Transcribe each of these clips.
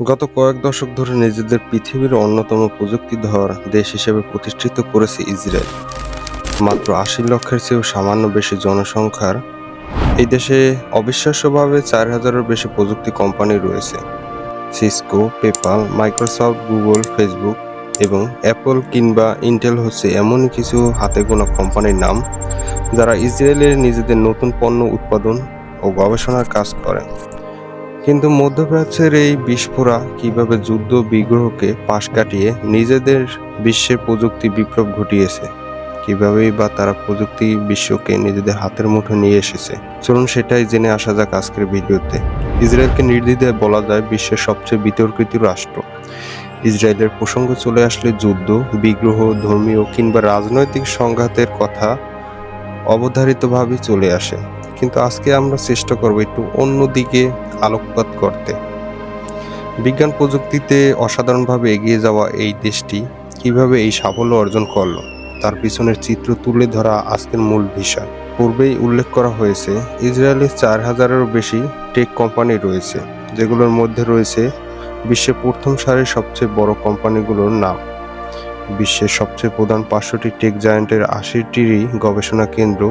গত কয়েক দশক ধরে নিজেদের পৃথিবীর অন্যতম প্রযুক্তিধর দেশ হিসেবে প্রতিষ্ঠিত করেছে ইসরায়েল। মাত্র আশি লক্ষের চেয়েও সামান্য বেশি জনসংখ্যার এই দেশে অবিশ্বাস্যভাবে চার হাজারের বেশি প্রযুক্তি কোম্পানি রয়েছে। Cisco, PayPal, Microsoft, Google, Facebook এবং অ্যাপল কিংবা ইন্টেল হচ্ছে এমনই কিছু হাতে গোনা কোম্পানির নাম যারা ইসরায়েলের নিজেদের নতুন পণ্য উৎপাদন ও গবেষণার কাজ করে কিন্তু মধ্যপ্রাচ্যের এই বিস্ফোরা কীভাবে যুদ্ধ বিগ্রহকে পাশ কাটিয়ে নিজেদের বিশ্বের প্রযুক্তি বিপ্লব ঘটিয়েছে? কিভাবেই বা তারা প্রযুক্তি বিশ্বকে নিজেদের হাতের মুঠো নিয়ে এসেছে? চলুন সেটাই জেনে আসা যাক আজকের ভিডিওতে। ইসরায়েলকে নির্দ্বিধায় বলা যায় বিশ্বের সবচেয়ে বিতর্কিত রাষ্ট্র। ইসরায়েলের প্রসঙ্গ চলে আসলে যুদ্ধ, বিগ্রহ, ধর্মীয় কিংবা রাজনৈতিক সংঘাতের কথা অবধারিতভাবে চলে আসে। কিন্তু আজকে আমরা চেষ্টা করব একটু অন্যদিকে আলোকপাত করতে। বিজ্ঞান প্রযুক্তিতে অসাধারণভাবে এগিয়ে যাওয়া এই দেশটি কীভাবে এই সাফল্য অর্জন করল, তার পিছনের চিত্র তুলে ধরা আজকের মূল বিষয়। পূর্বেই উল্লেখ করা হয়েছে ইসরায়েলের চার হাজারেরও বেশি টেক কোম্পানি রয়েছে, যেগুলোর মধ্যে রয়েছে বিশ্বের প্রথম সারির সবচেয়ে বড় কোম্পানিগুলোর নাম। বিশ্বের সবচেয়ে প্রধান পাঁচশোটি টেক জায়ান্টের আশিটিরই গবেষণা কেন্দ্র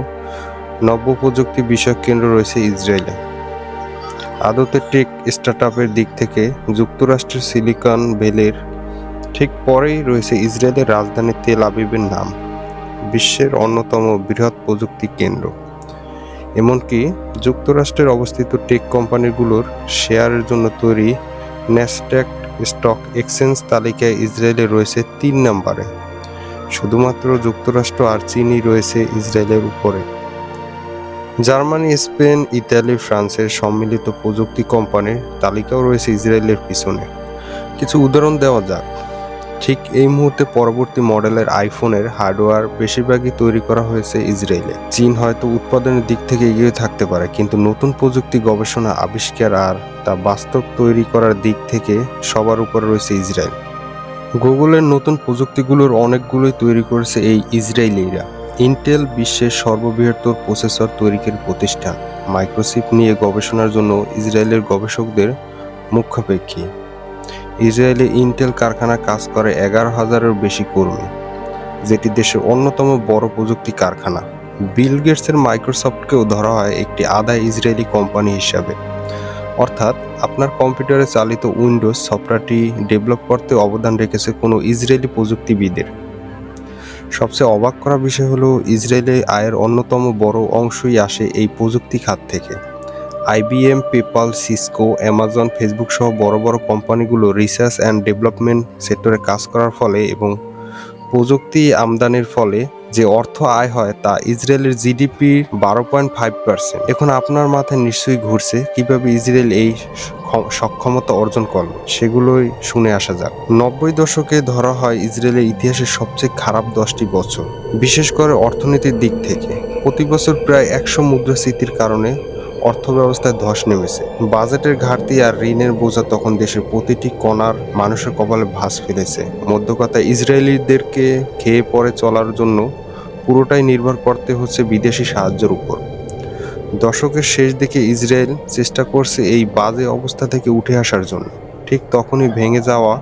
নব্য প্রযুক্তি বিষয়ক কেন্দ্র রয়েছে ইসরায়েলে। আদতে টেক স্টার্টআপের দিক থেকে যুক্তরাষ্ট্রের সিলিকন ভ্যালির ঠিক পরেই রয়েছে ইসরায়েলের রাজধানী তেল আবিবের নাম, বিশ্বের অন্যতম বৃহৎ প্রযুক্তি কেন্দ্র। এমনকি যুক্তরাষ্ট্রের অবস্থিত টেক কোম্পানিগুলোর শেয়ারের জন্য তৈরি ন্যাসড্যাক স্টক এক্সচেঞ্জ তালিকায় ইসরায়েলে রয়েছে তিন নম্বরে। শুধুমাত্র যুক্তরাষ্ট্র আর চীনই রয়েছে ইসরায়েলের উপরে। জার্মানি, স্পেন, ইতালি, ফ্রান্সের সম্মিলিত প্রযুক্তি কোম্পানির তালিকাও রয়েছে ইসরায়েলের পিছনে। কিছু উদাহরণ দেওয়া যাক। ঠিক এই মুহূর্তে পরবর্তী মডেলের আইফোনের হার্ডওয়্যার বেশিরভাগই তৈরি করা হয়েছে ইসরায়েলে। চীন হয়তো উৎপাদনের দিক থেকে এগিয়ে থাকতে পারে, কিন্তু নতুন প্রযুক্তি গবেষণা, আবিষ্কার আর তা বাস্তব তৈরি করার দিক থেকে সবার উপর রয়েছে ইসরায়েল। গুগলের নতুন প্রযুক্তিগুলোর অনেকগুলোই তৈরি করেছে এই ইসরায়েলিরা। ইন্টেল বিশ্বের সর্ববৃহত্তর প্রসেসর তৈরিকের প্রতিষ্ঠান। মাইক্রোচিপ নিয়ে গবেষণার জন্য ইসরায়েলের গবেষকদের মুখ্যাপেক্ষী ইসরায়েলে ইন্টেল কারখানা কাজ করে এগারো হাজারের বেশি কর্মী, যেটি দেশের অন্যতম বড় প্রযুক্তি কারখানা। বিল গেটসের মাইক্রোসফটকেও ধরা হয় একটি আধা ইসরায়েলি কোম্পানি হিসাবে। অর্থাৎ, আপনার কম্পিউটারে চালিত উইন্ডোজ সফটওয়্যারটি ডেভেলপ করতে অবদান রেখেছে কোনো ইসরায়েলি প্রযুক্তিবিদের। সবচেয়ে অবাক করা বিষয় হলো, ইসরায়েলে আয়ের অন্যতম বড় অংশই আসে এই প্রযুক্তি খাত থেকে। IBM, PayPal, Cisco Amazon Facebook সহ বড় বড় কোম্পানিগুলো রিসার্চ অ্যান্ড ডেভেলপমেন্ট সেক্টরে কাজ করার ফলে এবং প্রযুক্তি আমদানির ফলে যে অর্থ আয় হয় তা ইসরায়েলের জিডিপি বারো পয়েন্ট ফাইভ পার্সেন্ট এখন আপনার মাথায় নিশ্চয়ই ঘুরছে কীভাবে ইসরায়েল এই সক্ষমতা অর্জন করল, সেগুলোই শুনে আসা যাক। নব্বই দশকে ধরা হয় ইসরায়েলের ইতিহাসের সবচেয়ে খারাপ দশটি বছর, বিশেষ করে অর্থনীতির দিক থেকে। প্রতি বছর প্রায় একশো মুদ্রাস্ফীতির কারণে অর্থব্যবস্থায় ধস নেমেছে। বাজেটের ঘাটতি আর ঋণের বোঝা তখন দেশের প্রতিটি কণার মানুষের কপালে ভাস ফেলেছে। মধ্যকথা ইসরায়েলিদেরকে খেয়ে পরে চলার জন্য পুরোটাই নির্ভর করতে হচ্ছে বিদেশি সাহায্যের উপর। দশকের শেষ দিকে ইসরায়েল চেষ্টা করছে এই বাজে অবস্থা থেকে উঠে আসার জন্য। ঠিক তখনই ভেঙে যাওয়া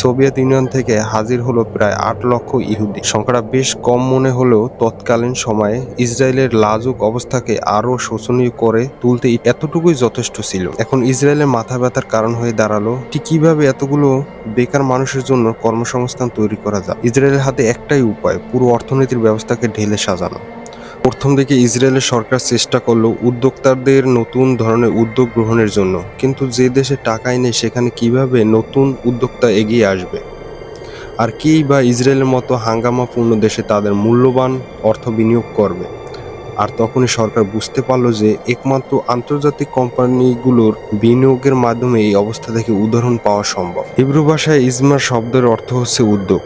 সোভিয়েত ইউনিয়ন থেকে হাজির হলো প্রায় আট লক্ষ ইহুদি। সংখ্যাটা বেশ কম মনে হলেও তৎকালীন সময়ে ইসরায়েলের লাজুক অবস্থাকে আরও শোচনীয় করে তুলতে এতটুকুই যথেষ্ট ছিল। এখন ইসরায়েলের মাথা ব্যথার কারণ হয়ে দাঁড়াল ঠিক কীভাবে এতগুলো বেকার মানুষের জন্য কর্মসংস্থান তৈরি করা যায়। ইসরায়েলের হাতে একটাই উপায়, পুরো অর্থনীতির ব্যবস্থাকে ঢেলে সাজানো। প্রথম দিকে ইসরায়েলের সরকার চেষ্টা করল উদ্যোক্তাদের নতুন ধরনের উদ্যোগ গ্রহণের জন্য, কিন্তু যে দেশে টাকাই নেই সেখানে কীভাবে নতুন উদ্যোক্তা এগিয়ে আসবে? আর কেই বা ইসরায়েলের মতো হাঙ্গামাপূর্ণ দেশে তাদের মূল্যবান অর্থ বিনিয়োগ করবে? আর তখনই সরকার বুঝতে পারল যে একমাত্র আন্তর্জাতিক কোম্পানিগুলোর বিনিয়োগের মাধ্যমে এই অবস্থা থেকে উদাহরণ পাওয়া সম্ভব। হিব্রু ভাষায় ইজমার শব্দের অর্থ হচ্ছে উদ্যোগ।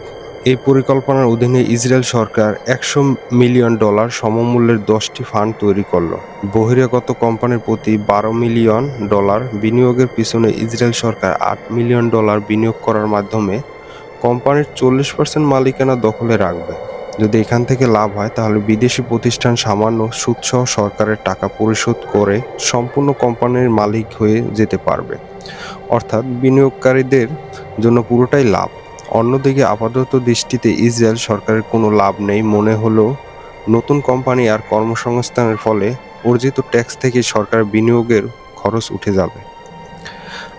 এই পরিকল্পনার অধীনে ইসরায়েল সরকার একশো মিলিয়ন ডলার সমমূল্যের দশটি ফান্ড তৈরি করল। বহিরাগত কোম্পানির প্রতি বারো মিলিয়ন ডলার বিনিয়োগের পিছনে ইসরায়েল সরকার আট মিলিয়ন ডলার বিনিয়োগ করার মাধ্যমে কোম্পানির চল্লিশ পার্সেন্ট মালিকানা দখলে রাখবে। যদি এখান থেকে লাভ হয়, তাহলে বিদেশি প্রতিষ্ঠান সামান্য সুদসহ সরকারের টাকা পরিশোধ করে সম্পূর্ণ কোম্পানির মালিক হয়ে যেতে পারবে। অর্থাৎ বিনিয়োগকারীদের জন্য পুরোটাই লাভ। অন্যদিকে আপাতত দৃষ্টিতে ইসরায়েল সরকারের কোনো লাভ নেই মনে হলো নতুন কোম্পানি আর কর্মসংস্থানের ফলে অর্জিত ট্যাক্স থেকে সরকার বিনিয়োগের খরচ উঠে যাবে।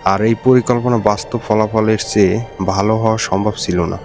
আর এই পরিকল্পনা বাস্তব ফলাফলের চেয়ে ভালো হওয়া সম্ভব ছিল না।